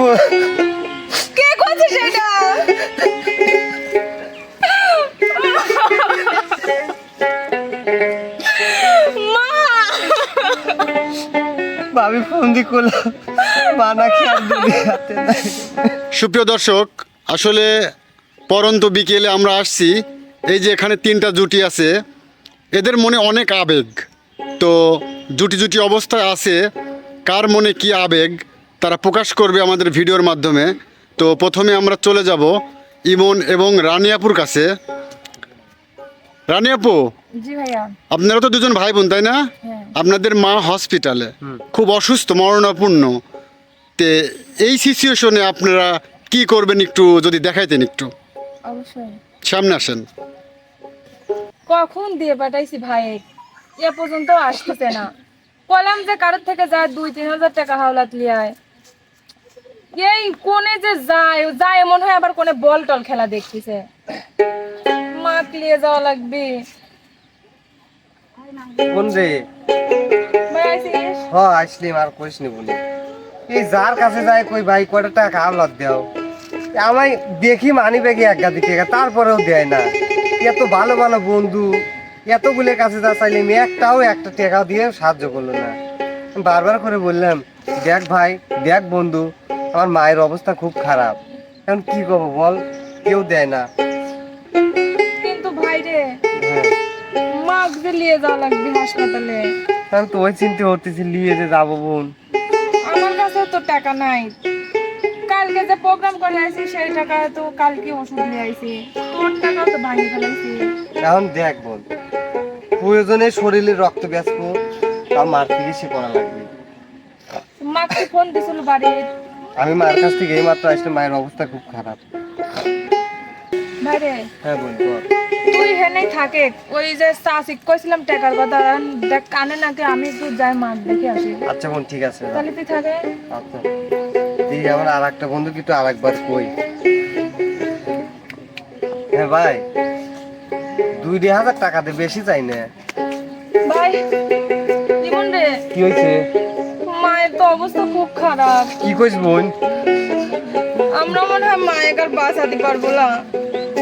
বোন কে করছে সেটা? মা! ভাবি ফোন দি করলাম মা নাকি আর হাতে নাই। সুপ্রিয় দর্শক আসলে পরন্ত বিকেলে আমরা আসছি এই যে এখানে তিনটা জুটি আছে এদের মনে অনেক আবেগ। তো জুটি জুটি অবস্থায় আছে কার মনে কি আবেগ? তারা প্রকাশ করবে আমাদের ভিডিওর মাধ্যমে। তো প্রথমে আমরা চলে যাব ইমন এবং রানিয়াপুর কাছে। রানিয়াপু জি আপনারা তো দুজন ভাই বোন তাই না? হ্যাঁ। আপনাদের মা হসপিটালে। খুব অসুস্থ মরণাপূর্ণ তে এই সিচুয়েশনে আপনারা কি করবেন একটু যদি দেখাইতেন একটু? অবশ্যই। সামনে আসেন। কখন দিয়ে পাঠাইছি ভাই? এ পর্যন্ত আসতেছে না। কলাম যে কারোর থেকে যায় দুই তিন হাজার টাকা হাওলাত লিয়ায়। এই কোনে যে যায় যায় মনে হয় আবার কোনে বল টল খেলা দেখতেছে। মাক লিয়ে যাওয়া লাগবে। কোন রে? হ আসলি আর কইস নি বলি। এই যার কাছে যায় কই ভাই কয়টা টাকা আমলাত দাও? আমায় দেখি মানি ব্যাগে এক গাদি টাকা তারপরেও দেয় না। এত ভালো ভালো বন্ধু এত এতগুলোর কাছে যা চাইলে আমি একটাও একটা টাকা দিয়ে সাহায্য করল না। বারবার করে বললাম দেখ ভাই দেখ বন্ধু আমার মায়ের অবস্থা খুব খারাপ। এখন কি করব বল? কেউ দেয় না। কিন্তু ভাই রে হ্যাঁ। মাক যে নিয়ে যাওয়া লাগবে হাসপাতালে। আমি তো ওই চিন্তা করতেছি নিয়ে যে যাব বোন। আমার কাছে তো টাকা নাই। কালকে যে প্রোগ্রাম করে আইছি সেই টাকা তো কালকে ওষুধ নিয়ে আইছি। তোর টাকা তো ভাঙি ফেলাইছি। এখন দেখ বোন প্রয়োজনে শরীরে রক্ত ব্যস্ত তা মার চিকিৎসা করা লাগবে। মাকে ফোন দিছিল বাড়ির। আমি মায়ের কাছ থেকে এই মাত্র আসলে মায়ের অবস্থা খুব খারাপ। ভাই হ্যাঁ বল। তুই হেনেই থাকে। ওই যে চাষিক কইছিলাম টাকার কথা দেখ কানে নাকি আমি একটু যাই মাঠ দেখে আসি। আচ্ছা বোন ঠিক আছে তাহলে তুই থাকে। আচ্ছা। এই আমার আর একটা বন্ধু কিন্তু আর একবার কই। হ্যাঁ ভাই দুই দেড় হাজার টাকা দে বেশি চাই না। ভাই জীবন রে কি হয়েছে তো অবস্থা খুব খারাপ। কি কইস বোন? আমরা মনে হয় মায়ের বাঁচাতে পারব না।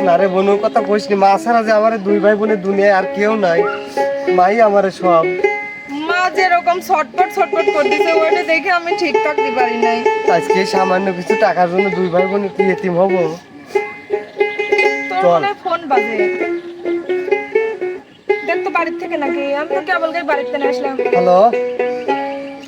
না রে বোন কথা কইস নি মা ছাড়া যে আমার দুই ভাই বোনের দুনিয়ায় আর কেউ নাই। মাই আমার সব। মা যেরকম ছটপট ছটপট করতেছে ওইটা দেখে আমি ঠিক থাকতে পারি নাই। আজকে সামান্য কিছু টাকার জন্য দুই ভাই বোন কি এতিম হব? তোর। ফোন বাজে। দেখ তো বাড়ির থেকে নাকি আমি তো কেবল গাই বাড়িতে না আসলাম। হ্যালো?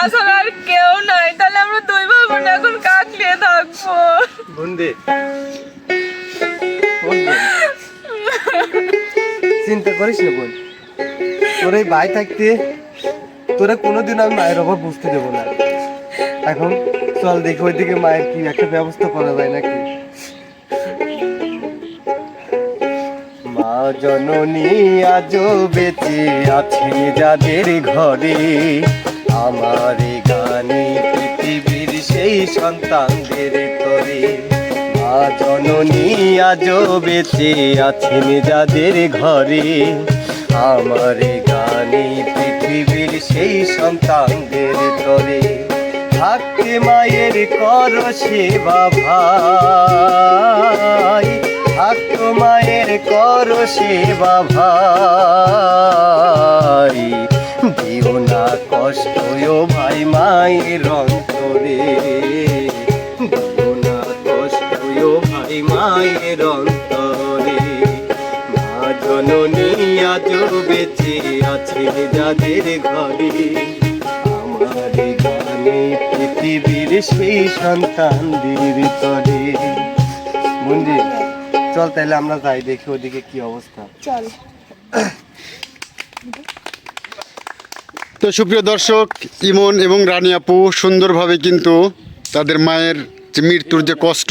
দুনিয়ায় তো আর কেউ নাই। তাহলে আমরা দুই ভাই বোন এখন কাক নিয়ে থাকব? বোন দে বোন দে। চিন্তা করিস না বোন। তোর এই ভাই থাকতে তোরা কোনোদিন আমি মায়ের অভাব বুঝতে দেবো না। এখন চল দেখি ওইদিকে মায়ের কি একটা ব্যবস্থা করা যায় নাকি। মা জননী আজ বেঁচে আছে যাদের ঘরে। আমার গানে পৃথিবীর সেই সন্তানদের তরে। মা জননী আজ বেঁচে আছেন যাদের ঘরে। আমার গানে পৃথিবীর সেই সন্তানদের তরে। থাকতে মায়ের কর সেবা ভাই। থাকতো মায়ের কর সেবা ভাই। দিও না কষ্ট ভাই মায়ের অন্তরে। দিও না কষ্ট ভাই মায়ের অন্তরে। মা জননী আজ বেঁচে আছে যাদের ঘরে। আমার গানে পৃথিবীর সেই সন্তানদের তরে। বন্ধু চল তাহলে আমরা যাই দেখি ওদিকে কি অবস্থা। চল। তো সুপ্রিয় দর্শক ইমন এবং রানী আপু সুন্দরভাবে কিন্তু তাদের মায়ের যে মৃত্যুর যে কষ্ট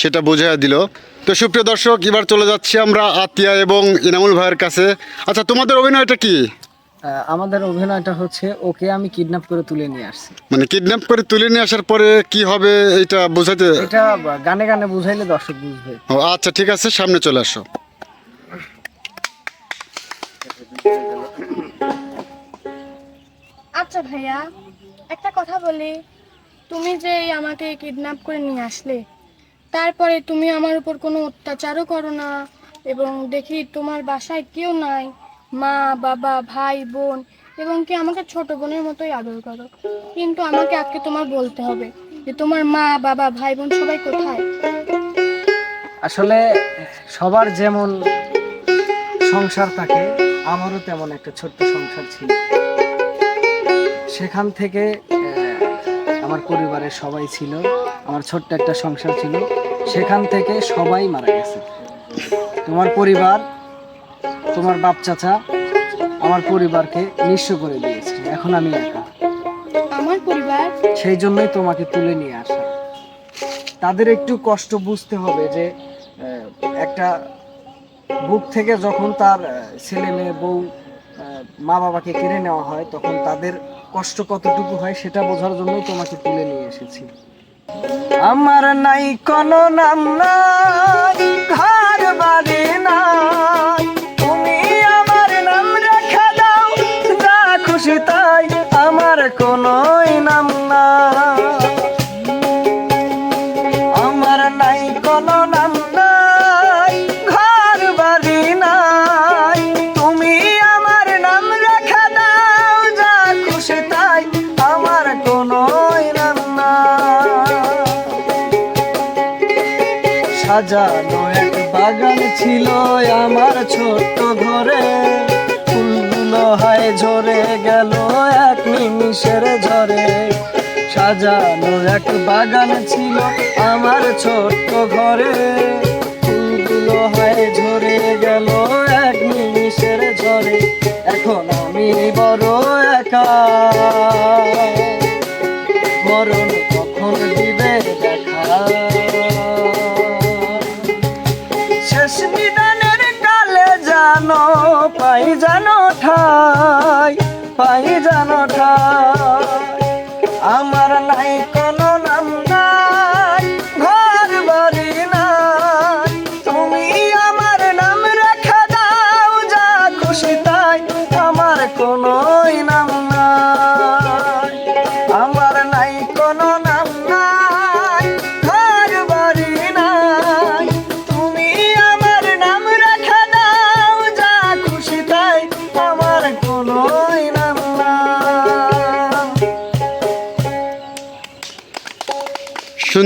সেটা বোঝাই দিল। তো সুপ্রিয় দর্শক এবার চলে যাচ্ছি আমরা আতিয়া এবং ইনামুল ভাইয়ের কাছে। আচ্ছা তোমাদের অভিনয়টা কি? আমাদের অভিনয়টা হচ্ছে ওকে আমি কিডন্যাপ করে তুলে নিয়ে আসছি। মানে কিডন্যাপ করে তুলে নিয়ে আসার পরে কি হবে এটা বোঝাতে এটা গানে গানে বুঝাইলে দর্শক বুঝবে। ও আচ্ছা ঠিক আছে সামনে চলে আসো। আচ্ছা ভাইয়া, একটা কথা বলি। তুমি যে আমাকে কিডন্যাপ করে নিয়ে আসলে, তারপরে তুমি আমার উপর কোনো অত্যাচারও করো না এবং দেখি তোমার বাসায় কেউ নাই, মা, বাবা, ভাই, বোন এবং কি আমাকে ছোট বোনের মতোই আদর করো। কিন্তু আমাকে আজকে তোমার বলতে হবে যে তোমার মা, বাবা, ভাই, বোন সবাই কোথায়? আসলে সবার যেমন সংসার থাকে, আমারও তেমন একটা ছোট্ট সংসার ছিল। সেখান থেকে আমার পরিবারের সবাই ছিল আমার ছোট্ট একটা সংসার ছিল সেখান থেকে সবাই মারা গেছে। তোমার পরিবার তোমার বাপ চাচা আমার পরিবারকে নিঃস্ব করে দিয়েছে এখন আমি একা। আমার পরিবার? সেই জন্যই তোমাকে তুলে নিয়ে আসা। তাদের একটু কষ্ট বুঝতে হবে যে একটা বুক থেকে যখন তার ছেলে মেয়ে বউ মা বাবাকে কেড়ে নেওয়া হয় তখন তাদের কষ্ট কতটুকু হয় সেটা বোঝার জন্যই তোমাকে তুলে নিয়ে এসেছি। আমার নাই কোনো নাম নাই। সাজানো এক বাগান ছিল আমার ছোট্ট ঘরে। ফুলগুলো হয় ঝরে গেল এক নিমিষের ঝরে। সাজানো এক বাগান ছিল আমার ছোট্ট ঘরে। ফুলগুলো হয় ঝরে গেল এক নিমিষের ঝরে। এখন আমি বড় ঠাই পাই জানো ঠাই।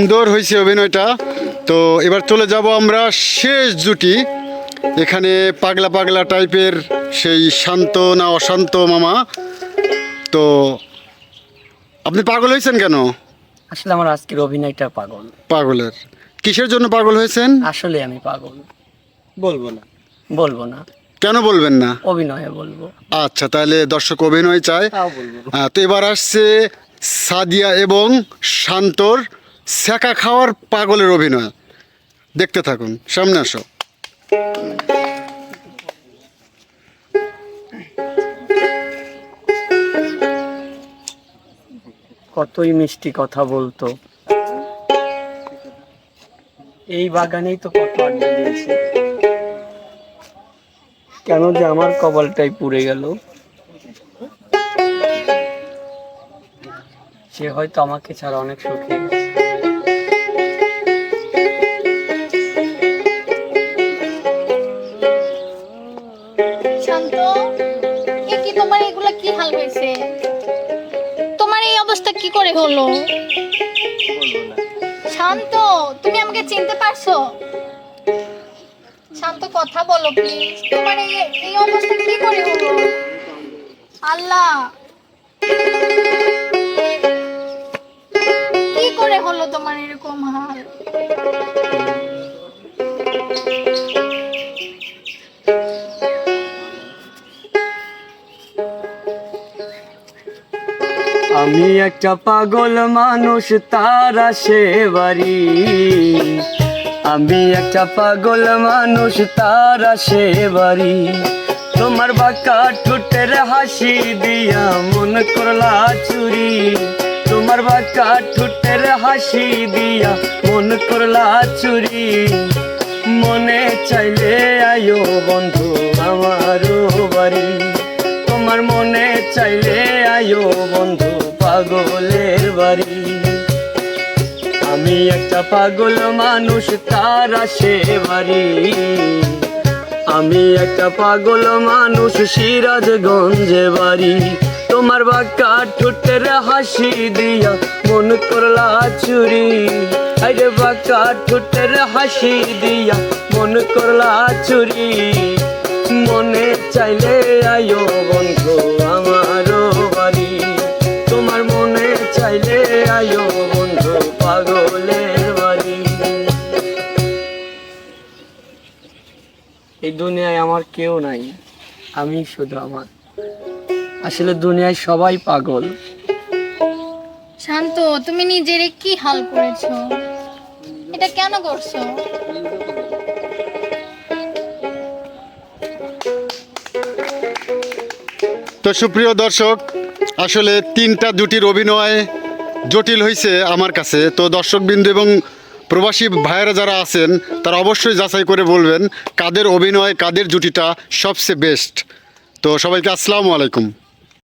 সুন্দর হয়েছে অভিনয়টা। তো এবার চলে যাব আমরা শেষ জুটি। এখানে পাগলা পাগলা টাইপের সেই শান্ত না অশান্ত মামা। তো আপনি পাগল হয়েছেন কেন? আসলে আমার আজকের অভিনয়টা পাগল। পাগলের। কিসের জন্য পাগল হয়েছেন? আসলে আমি পাগল। বলব না। বলব না। কেন বলবেন না? অভিনয়ে বলব। আচ্ছা তাহলে দর্শক অভিনয় চায়। তো এবার আসছে সাদিয়া এবং শান্তর সেকা খাওয়ার পাগলের অভিনয়। দেখতে থাকুন, সামনে আসো। কতই মিষ্টি কথা বলতো। এই বাগানেই তো কত কেন যে আমার কপালটাই পুড়ে গেল। সে হয়তো আমাকে ছাড়া অনেক সুখী তোমার এগুলা কি হাল হয়েছে? তোমার এই অবস্থা কি করে হলো? শান্ত, তুমি আমাকে চিনতে পারছ? শান্ত, কথা বলো প্লিজ তোমার এই এই অবস্থা কি করে হলো? আল্লাহ। কি করে হলো তোমার এরকম হাল? আমি একটা পাগল মানুষ, তারা আসে বাড়ি। আমি একটা পাগল মানুষ, তারা আসে বাড়ি। তোমার বাঁকা ঠোঁটের হাসি দিয়া মন করলা চুরি। তোমার বাঁকা ঠোঁটের হাসি দিয়া মন করলা চুরি। মনে চাইলে আয়ো বন্ধু, আমারও বাড়ি। তোমার মনে চাইলে আয়ো বন্ধু, পাগলের বাড়ি। আমি একটা পাগল মানুষ, তার আসে বাড়ি। আমি একটা পাগল মানুষ, সিরাজগঞ্জে বাড়ি। তোমার বাঁকা ঠোঁটের হাসি দিয়া মন করলা চুরি। আরে বাঁকা ঠোঁটের হাসি দিয়া মন করলা চুরি। মনে চাইলে আয়ো বন্ধু। দুনিয়ায় আমার কেউ নাই আমি শুধু আমার। আসলে দুনিয়ায় সবাই পাগল। শান্ত তুমি নিজের কি হাল করেছ? এটা কেন করছ? তো সুপ্রিয় দর্শক আসলে তিনটা জুটির অভিনয় জটিল হয়েছে আমার কাছে। তো দর্শকবিন্দু এবং প্রবাসী ভাইয়েরা যারা আছেন, তারা অবশ্যই যাচাই করে বলবেন কাদের অভিনয়, কাদের জুটিটা সবচেয়ে বেস্ট তো সবাইকে আসসালামু আলাইকুম।